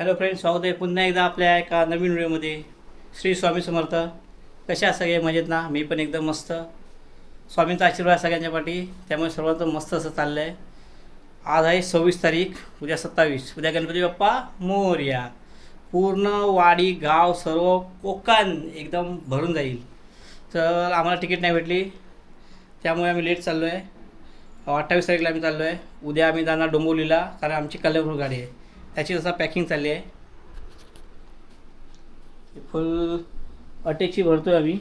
Hello friends स्वागत आहे पुन्हा एकदा आपल्या एका नवीन व्हिडिओमध्ये श्री स्वामी समर्थ. कशा सगळे? मजेत ना? मी पण एकदम मस्त. स्वामींचा आशीर्वाद सगळ्यांच्या पाठी. त्यामुळे सर्वांचं मस्त असं चाललं आहे आज आहे सव्वीस तारीख उद्या सत्तावीस. उद्या गणपती बाप्पा मोर्या. पूर्ण वाडी गाव सर्व कोकण एकदम भरून जाईल. तर आम्हाला तिकीट नाही भेटली. त्यामुळे आम्ही लेट चाललो आहे अठ्ठावीस तारीखला आम्ही चाललो आहे उद्या आम्ही जाणार डोंबोलीला कारण आमची कल्याणपूर गाडी आहे. त्याची जसा पॅकिंग चालली आहे. फुल अटेची भरतो आहे आम्ही.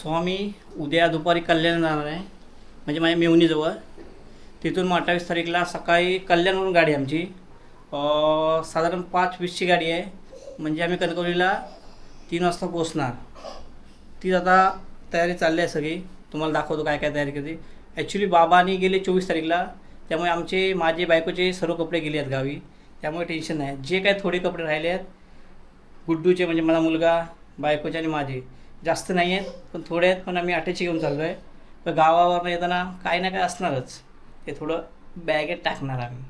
स्वामी उद्या दुपारी कल्याण जाणार आहे. म्हणजे माझ्या मेवणीजवळ. तिथून मग अठ्ठावीस तारीखला सकाळी कल्याणवरून गाडी आमची. साधारण पाच वीसची गाडी आहे. म्हणजे आम्ही कणकवलीला तीन वाजता पोचणार ती आता तयारी चालली आहे सगळी. तुम्हाला दाखवतो काय काय तयारी करते ॲक्च्युली बाबानी गेले चोवीस तारीखला. त्यामुळे आमचे माझे बायकोचे सर्व कपडे गेले आहेत गावी. त्यामुळे टेन्शन नाही. जे काय थोडे कपडे राहिले आहेत गुड्डूचे म्हणजे मला मुलगा बायकोचे आणि माझे. जास्त नाही आहेत पण थोडे आहेत पण आम्ही आटेचे घेऊन चाललो आहे पण गावावरनं येताना काही ना काय असणारच. ते थोडं बॅगेत टाकणार आम्ही.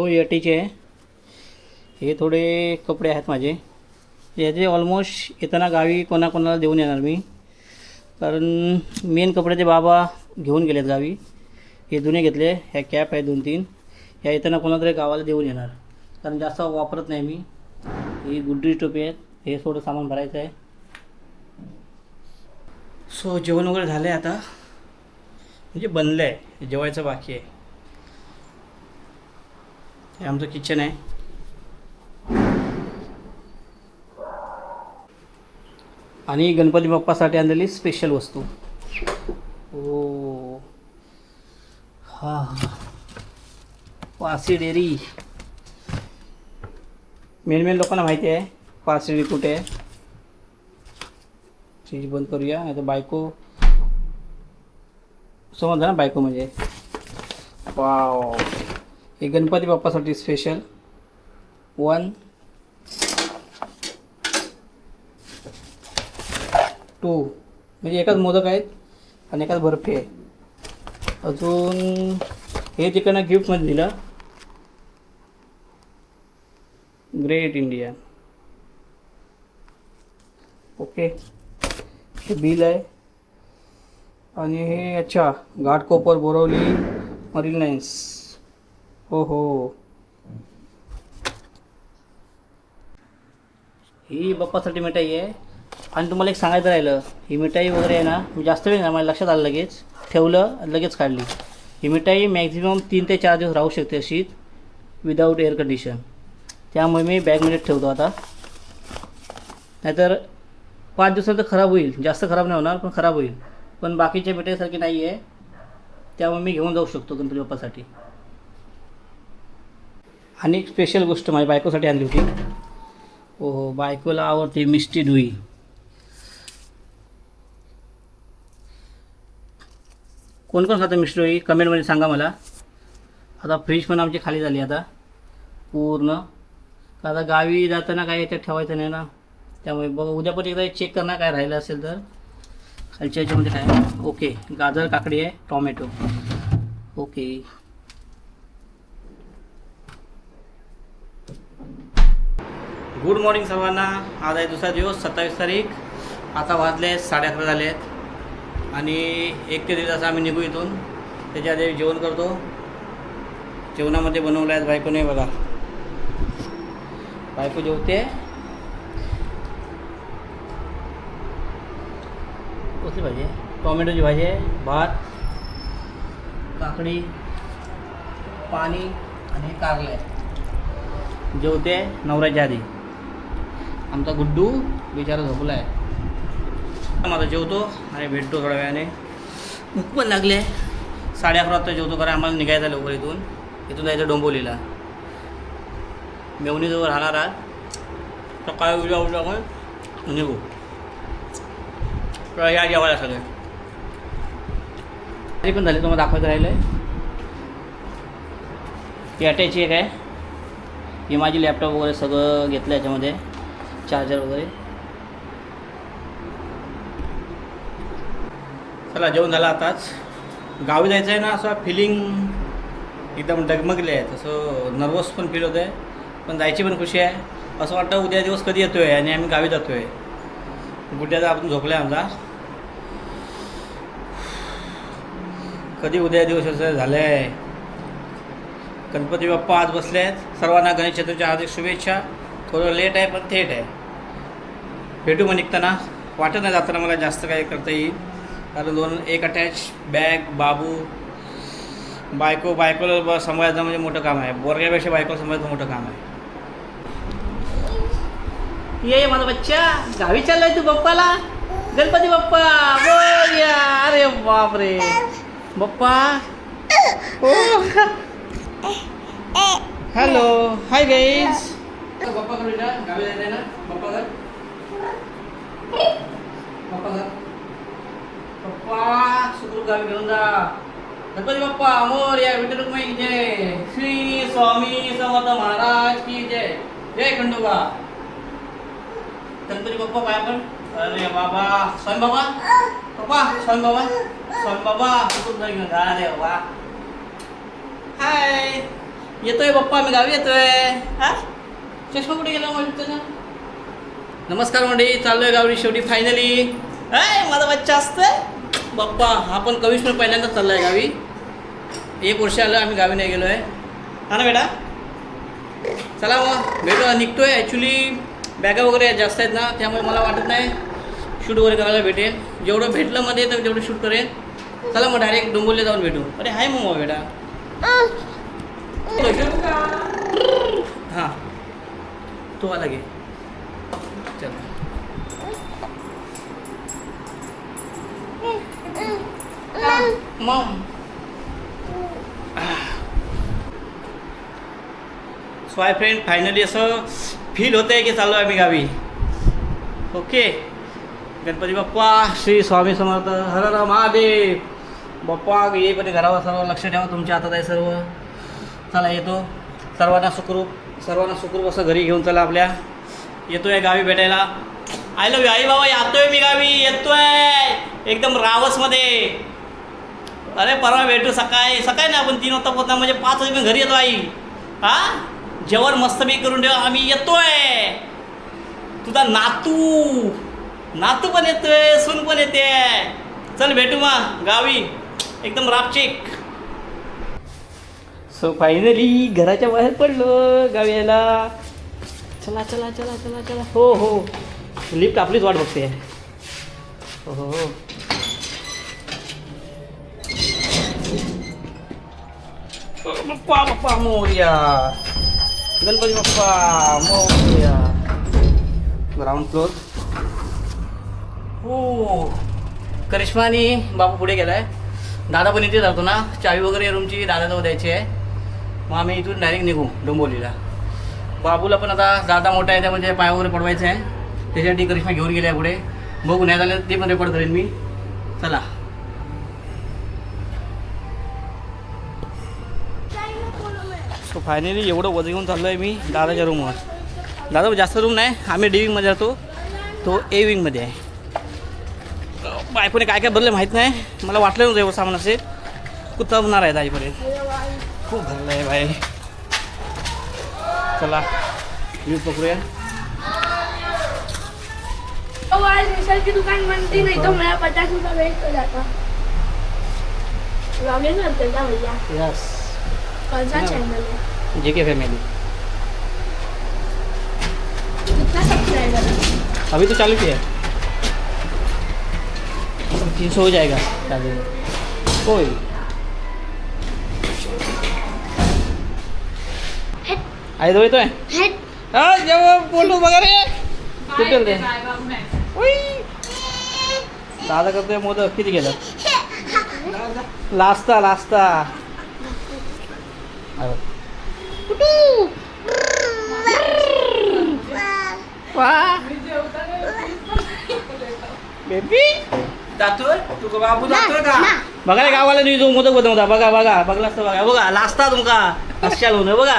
सो एटीचे आहे. हे थोडे कपडे आहेत माझे. याचे ऑलमोस्ट येताना गावी कोणाकोणाला देऊन येणार मी. कारण मेन कपडे ते बाबा घेऊन गेलेत गावी. हे जुने घेतले ह्या कॅप आहे दोन तीन ह्या येताना कोणातरी तरी गावाला देऊन येणार. कारण जास्त वापरत नाही मी. ही गुड्डी टोपी आहेत. हे थोडं सामान भरायचं आहे. सो जेवण वगैरे झालं आहे आता. म्हणजे बनलं आहे जेवायचं बाकी आहे. हे आमचं किचन आहे. आणि गणपती बाप्पासाठी आणलेली स्पेशल वस्तू. हो. ओ हा पारसी डेअरी. मेन मेन लोकांना माहिती आहे पारसी डेअरी कुठे आहे? फ्रीज बंद करूया नाही तर बायको. समजलं ना बायको म्हणजे? वाव. हे गणपती बाप्पासाठी स्पेशल वन टू म्हणजे एकाच मोदक आहेत आणि एकाच बर्फी आहे. अजून हे तिकडनं गिफ्टमध्ये दिलं. ग्रेट इंडिया ओके हे बिल आहे. आणि हे अच्छा घाटकोपर बोरवली मरीन लाईन्स. हो हो ही बाप्पासाठी मिठाई आहे. आणि तुम्हाला एक सांगायचं राहिलं ही मिठाई वगैरे आहे ना मी जास्त वेळ नाही मला लक्षात आलं लगेच. ठेवलं लगेच काढली. ही मिठाई मॅक्झिमम तीन ते चार दिवस राहू शकते अशी विदाऊट एअर कंडिशन त्यामुळे मी बॅगमध्ये ठेवतो आता. नाहीतर पाच दिवसानंतर खराब होईल. जास्त खराब नाही होणार पण खराब होईल. पण बाकीच्या मिठाईसारखी नाही आहे त्यामुळे मी घेऊन जाऊ शकतो गणपती बाप्पासाठी. आणि एक स्पेशल गोष्ट माझ्या बायकोसाठी आणली होती. हो हो बायकोला आवडते मिष्टी डुई कोण कोण खातं मिष्टी डुई कमेंटमध्ये सांगा मला. आता फ्रीज पण आमची खाली झाली आता. पूर्ण. आता गावी जाताना काय याच्यात ठेवायचं नाही ना. त्यामुळे बघ उद्या पण एकदा चेक करणार काय राहिलं असेल तर. खालच्या याच्यामध्ये काय? ओके गाजर काकडी आहे टॉमॅटो ओके गुड मॉर्निंग सर्वांना. आज आहे दुसरा दिवस सत्तावीस तारीख. आता वाजले साडे अकरा झाले आहेत आणि एक ते दीड तास आम्ही निघू इथून. त्याच्या आधी जेवण करतो. जेवणामध्ये बनवलं आहे बायकोने बघा. बायको जेवते. कसली भाजी आहे? टॉमॅटोची भाजी आहे भात काकडी पाणी आणि कारले. जेवते नवऱ्याच्या आधी. आमचा गुड्डू बिचारा झोपला आहे माझा जेवतो आणि भेटतो थोड्या वेळाने. भूक पण लागले साडे अकरा वाजता जेवतो कारण आम्हाला निघायचं आहे लवकर इथून. इथून जायचं डोंबोलीला. मेवणीजवळ राहणार आहात. सकाळी उद्या उद्या आपण निघू. तर या जेवायला सगळे. तरी पण झाले तुम्हाला दाखवायचं राहिलं आहे ही अटॅची एक आहे. ही माझी लॅपटॉप वगैरे सगळं घेतलं याच्यामध्ये. चार्जर वगैरे. चला जेवण झालं आताच. गावी जायचं आहे ना असं फिलिंग एकदम डगमगले आहे. तसं नर्वस पण फील होतं आहे पण जायची पण खुशी आहे. असं वाटतं उद्या दिवस कधी येतो आहे आणि आम्ही गावी जातो आहे गुड्याचा आपण झोपला आहे आमचा. कधी उद्या दिवस असं झालं आहे गणपती बाप्पा आज बसले आहेत सर्वांना गणेश चतुर्थीच्या हार्दिक शुभेच्छा. थोडं लेट आहे पण थेट आहे. भेटू मग निघताना वाटत नाही जाताना मला जास्त काही करता येईल. कारण दोन एक अटॅच बॅग बाबू बायको बायकोला ब- सांभाळायचं म्हणजे मोठं काम आहे. बोरग्यापेक्षा बायकोला सांभाळायचं मोठं काम आहे. ये माझा बच्चा. गावी चाललाय तू बाप्पाला? गणपती बाप्पा. अरे बापरे. बाप्पा. हॅलो हाय गाईज बाप्पा जा गावी जायचंय ना? बाप्पा पप्पा सुखरूप गावी घेऊन जा. गणपती बाप्पा अमोर या विठ्ठल रुक्माई की जय श्री स्वामी समर्थ महाराज की जय. जय खंडोबा. गणपती बाप्पा पाया पण अरे बाबा स्वामी बाबा पप्पा स्वामी बाबा स्वामी बाबा सुखरूप गावी घेऊन जा अरे वा हाय. येतोय बाप्पा मी गावी येतोय. हा? चष्मा कुठे गेला माझ्या नमस्कार मंडळी चाललोय गावी शेवटी फायनली हाय माझा बच्चा असतोय बाप्पा हा पण कमिशनर पहिल्यांदा चाललाय गावी. एक वर्ष आलं आम्ही गावी नाही गेलो आहे हा ना बेटा? चला मग भेटू निघतोय. ॲक्च्युली बॅगा वगैरे जास्त आहेत ना त्यामुळे मला वाटत नाही शूट वगैरे करायला भेटेल. जेवढं भेटलं मध्ये तर तेवढं शूट करेन. चला मग डायरेक्ट डोंबोलीला जाऊन भेटू. अरे हाय मग बेटा. हां. तो आला गे चल मग सो आय फ्रेंड फायनली असं फील होतं आहे की चाललो आहे आम्ही गावी ओके गणपती बाप्पा श्री स्वामी समर्थ हर हर महादेव। बाप्पा येईपर्यंत घरावर सर्व लक्ष ठेवा तुमच्या हातात आहे सर्व. चला येतो. सर्वांना सुखरूप सर्वांना सुखरूप असं घरी घेऊन चला आपल्या. येतोय गावी भेटायला. आय लव्ह आई बाबा येतोय मी गावी. येतोय. एकदम रावसमध्ये. अरे परवा भेटू सकाळी सकाळी नाही आपण तीन वाजता पोहोचणार म्हणजे पाच वाजे घरी येतो आई. हा? जेवण मस्त मी करून ठेवा आम्ही येतोय. तुझा नातू. नातू पण येतोय सून पण येते. चल भेटू मग गावी. एकदम रापचिक. सो फायनली घराच्या बाहेर पडलो गावी यायला. चला चला चला चला चला. हो हो. लिफ्ट आपलीच वाट बघते. हो हो. हो. बाप्पा बाप्पा मोर्या गणपती बाप्पा मोर्या ग्राउंड फ्लोर हो करिश्मा आणि बापू पुढे गेलाय दादा पण इथे जातो ना चावी वगैरे रूमची दादाजवळ द्यायची आहे मग आम्ही इथून डायरेक्ट निघू डोंबोलीला बाबूला पण आता दादा मोठा आहे त्यामध्ये पाय वगैरे पडवायचं आहे त्याच्यासाठी करिश्मा घेऊन गेले आहे पुढे बघू नाही झालं ते पण रेकॉर्ड करेन मी चला सो फायनली एवढं वजन घेऊन चाललो आहे मी दादाच्या रूमवर दादा जास्त रूम नाही. आम्ही डी विंगमध्ये राहतो. तो ए विंगमध्ये आहे. बायकोने काय काय बदललं माहीत नाही. मला वाटलं नव्हतं एवढं सामान असेल. कुतवणार आहे आईपर्यंत खूप भरलं आहे बाई चला व्ह्यू पकडूया की दुकान बनती नहीं तो मेरा पचास रुपया वेस्ट हो जाता लॉगिन करते क्या भैया? कौन सा। चैनल है जे के फैमिली है अभी तो चालू किया तीन सौ हो जाएगा चालू कोई आई दो तो है। हेड हा जेव्हा फ़ोटो वगैरे कुठे ते उई. दादा करतोय मोदक किती गेलं लास्ता लास्ता। बघा रे गावाला नाही जो मोदक बनवता बघा बघा बघला असतं बघा. बघा लाजता तुमका. अशा घेऊन बघा.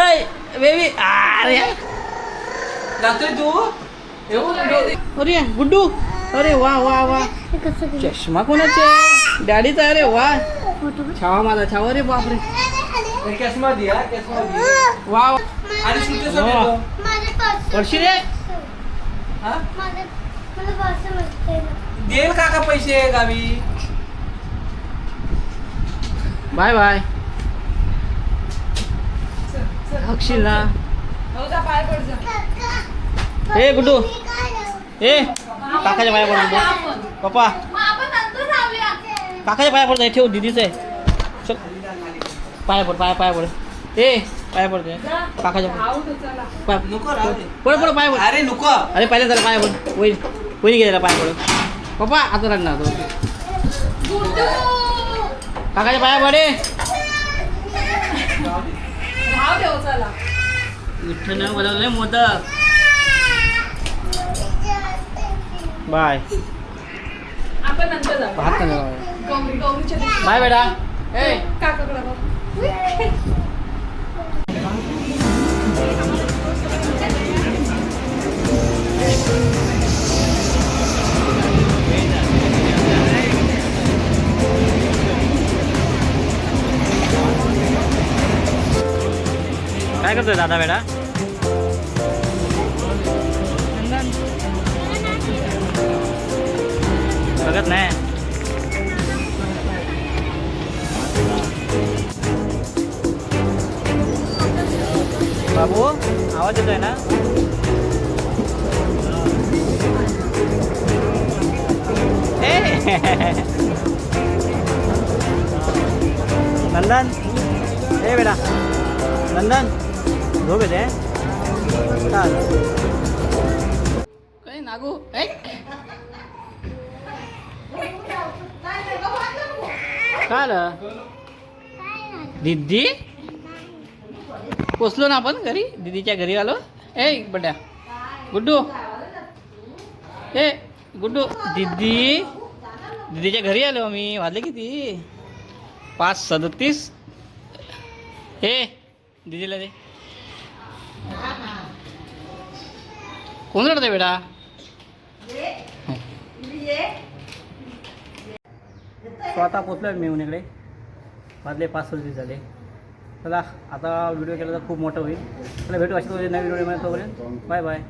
ऐ बेबी. अरे. जातोय तू? अरे गुड्डू. अरे वा वा वा. चष्मा कोणाचे डॅडीचा आहे रे वा. छावा माझा छावा रे बापरे. दिया दिया वा वा. आणि सुटे वा. पाच पडशी रे हा? देईल काका पैसे गावी. Bye bye. हकशील ना. ए गुड्डू. ए काकाच्या पाया पडतो पप्पा. काकाच्या पाया पडतो ठेव दिदीचं आहे. चल. पाया पड पाया पाया पड. ए पाया पडते काकाच्या पाय नको. पड पड पाया पड. अरे नको. अरे पहिल्या जरा पाया पड. वही वही गेलेला पाया पड. पप्पा आता राहणार तो. काकाच्या पाया पडे विठ्ठल बनवले मोदक. बाय. आपण नंतर जाऊ. भात बाय बेटा. ए काकाकडे बघ. काय करतोय दादा बेटा बघत नाही बाबू आवाज येतोय ना? नंदन ए बेटा नंदन झोप येते चाल. काय नागू? ऐक काय आलं? दिदी पोचलो ना आपण घरी? दीदीच्या घरी आलो. ए बड्या. गुड्डू. ए गुड्डू. दिदी. दिदीच्या घरी आलो मी. वाजले किती? पाच सदतीस. हे दिदीला दे. कोण रडतंय बेटा? स्वतः पोचलो मी इकडे वाजले पाच सदतीस झाले. चला आता व्हिडिओ केला तर खूप मोठं होईल. चला भेटू अशा नवीन व्हिडिओमध्ये तोपर्यंत बाय बाय